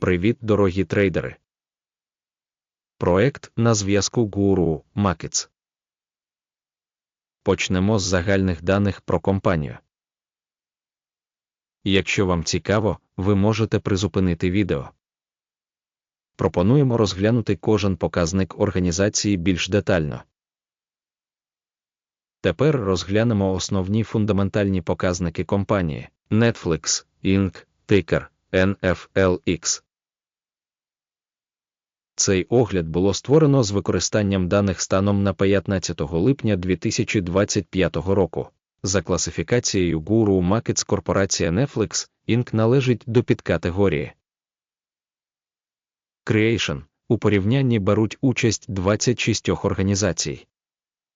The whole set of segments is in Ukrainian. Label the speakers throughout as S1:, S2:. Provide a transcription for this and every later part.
S1: Привіт, дорогі трейдери. Проект на зв'язку Guru Markets. Почнемо з загальних даних про компанію. Якщо вам цікаво, ви можете призупинити відео. Пропонуємо розглянути кожен показник організації більш детально. Тепер розглянемо основні фундаментальні показники компанії Netflix, Inc., тикер NFLX. Цей огляд було створено з використанням даних станом на 15 липня 2025 року. За класифікацією Guru Markets корпорація Netflix Inc. належить до підкатегорії Creation. У порівнянні беруть участь 26 організацій.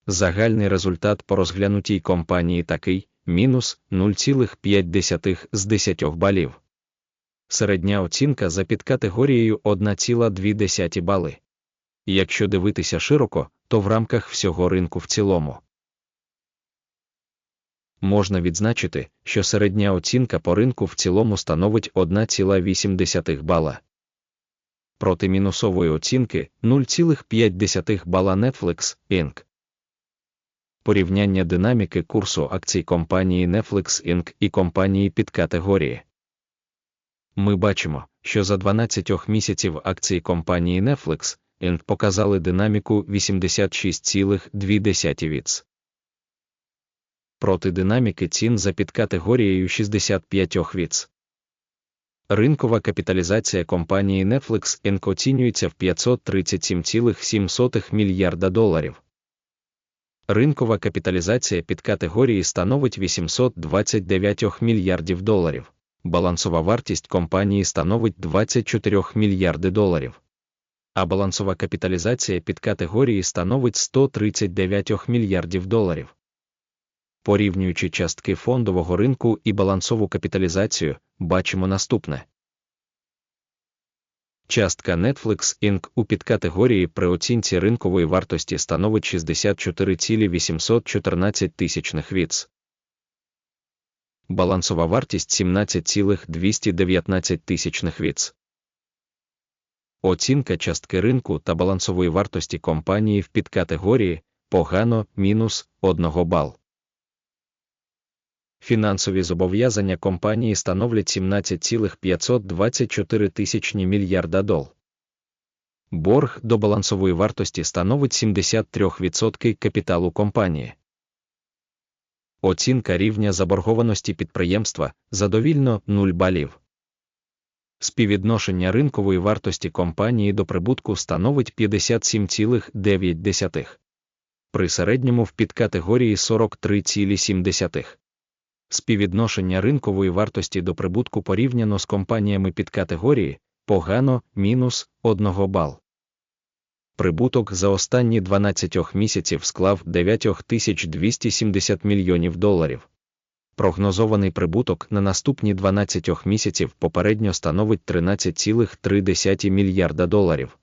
S1: Загальний результат по розглянутій компанії такий мінус 0,5 з 10 балів. Середня оцінка за підкатегорією 1,2 бали. Якщо дивитися широко, то в рамках всього ринку в цілому. Можна відзначити, що середня оцінка по ринку в цілому становить 1,8 бала. Проти мінусової оцінки 0,5 бала Netflix Inc. Порівняння динаміки курсу акцій компанії Netflix Inc. і компанії підкатегорії. Ми бачимо, що за 12 місяців акції компанії Netflix Inc. показали динаміку 86,2 віц. Проти динаміки цін за підкатегорією 65 віц. Ринкова капіталізація компанії Netflix Inc. оцінюється в 537,7 мільярда доларів. Ринкова капіталізація підкатегорії становить 829 мільярдів доларів балансова вартість компанії становить 24 мільярди доларів. А балансова капіталізація під категорії становить 139 мільярдів доларів. Порівнюючи частки фондового ринку і балансову капіталізацію, бачимо наступне. Частка Netflix Inc. у підкатегорії при оцінці ринкової вартості становить 64,814 тисячних віц балансова вартість 17,219 тисячних віц. Оцінка частки ринку та балансової вартості компанії в підкатегорії погано мінус 1 бал. Фінансові зобов'язання компанії становлять 17,524 тисячні мільярда дол. Борг до балансової вартості становить 73% капіталу компанії. Оцінка рівня заборгованості підприємства задовільно 0 балів. Співвідношення ринкової вартості компанії до прибутку становить 57,9 при середньому в підкатегорії 43,7. Співвідношення ринкової вартості до прибутку порівняно з компаніями підкатегорії погано мінус 1 бал. Прибуток за останні 12 місяців склав 9270 мільйонів доларів. Прогнозований прибуток на наступні 12 місяців попередньо становить 13,3 мільярда доларів.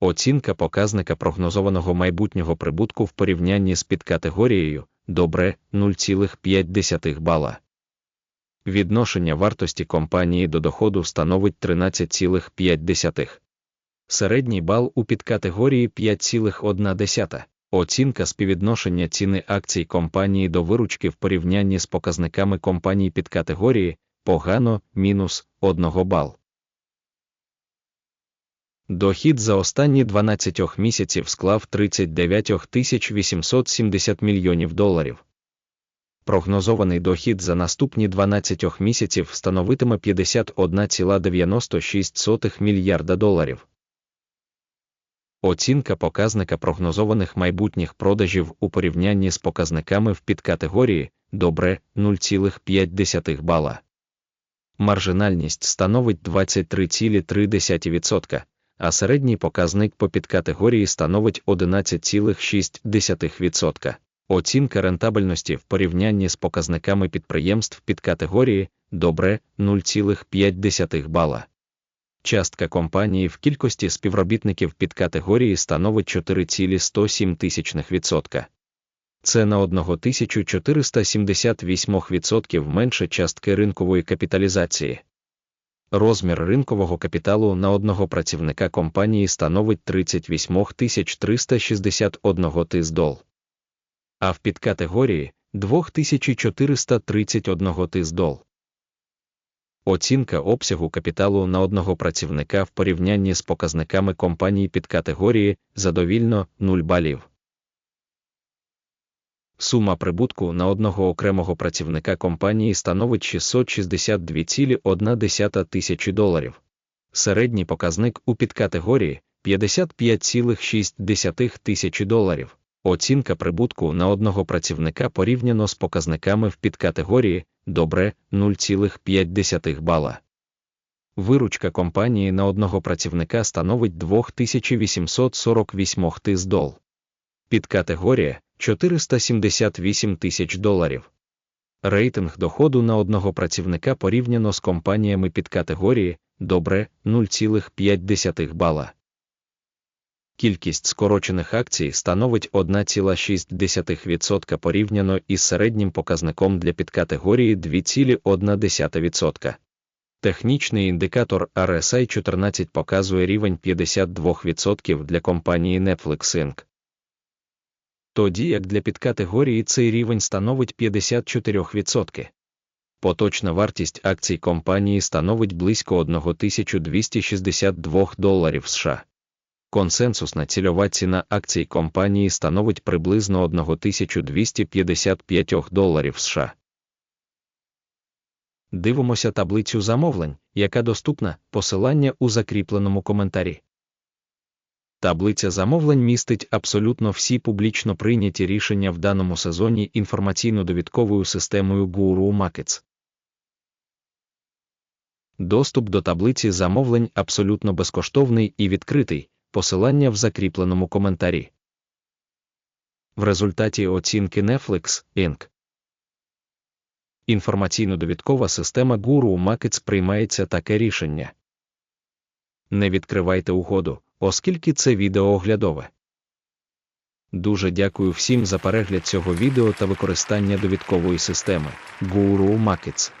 S1: Оцінка показника прогнозованого майбутнього прибутку в порівнянні з підкатегорією добре 0,5 бала. Відношення вартості компанії до доходу становить 13,5. Середній бал у підкатегорії 5,1. Оцінка співвідношення ціни акцій компанії до виручки в порівнянні з показниками компаній підкатегорії погано мінус 1 бал. Дохід за останні 12 місяців склав 39 870 мільйонів доларів. Прогнозований дохід за наступні 12 місяців становитиме 51,96 мільярда доларів. Оцінка показника прогнозованих майбутніх продажів у порівнянні з показниками в підкатегорії добре 0,5 бала. Маржинальність становить 23,3%, а середній показник по підкатегорії становить 11,6%. Оцінка рентабельності в порівнянні з показниками підприємств підкатегорії добре 0,5 бала. Частка компанії в кількості співробітників під категорії становить 4,107%. Це на 1478% менше частки ринкової капіталізації. Розмір ринкового капіталу на одного працівника компанії становить 38 361 тис дол. А в підкатегорії 2431 тис дол. Оцінка обсягу капіталу на одного працівника в порівнянні з показниками компаній підкатегорії задовільно 0 балів. Сума прибутку на одного окремого працівника компанії становить 662,1 тисячі доларів. Середній показник у підкатегорії 55,6 тисячі доларів. Оцінка прибутку на одного працівника порівняно з показниками в підкатегорії добре 0,5 бала. Виручка компанії на одного працівника становить 2848 тис дол. Підкатегорія 478 тисяч доларів. Рейтинг доходу на одного працівника порівняно з компаніями підкатегорії добре 0,5 бала. Кількість скорочених акцій становить 1,6% порівняно із середнім показником для підкатегорії 2,1%. Технічний індикатор RSI 14 показує рівень 52% для компанії Netflix Inc. Тоді як для підкатегорії цей рівень становить 54%. Поточна вартість акцій компанії становить близько 1262 доларів США. Консенсусна цільова ціна акцій компанії становить приблизно 1255 доларів США. Дивимося таблицю замовлень, яка доступна посилання у закріпленому коментарі. Таблиця замовлень містить абсолютно всі публічно прийняті рішення в даному сезоні інформаційно-довідковою системою Guru Markets. Доступ до таблиці замовлень абсолютно безкоштовний і відкритий, посилання в закріпленому коментарі. В результаті оцінки Netflix, Inc. Інформаційно-довідкова система Guru Markets приймається таке рішення. Не відкривайте угоду, оскільки це відео оглядове. Дуже дякую всім за перегляд цього відео та використання довідкової системи Guru Markets.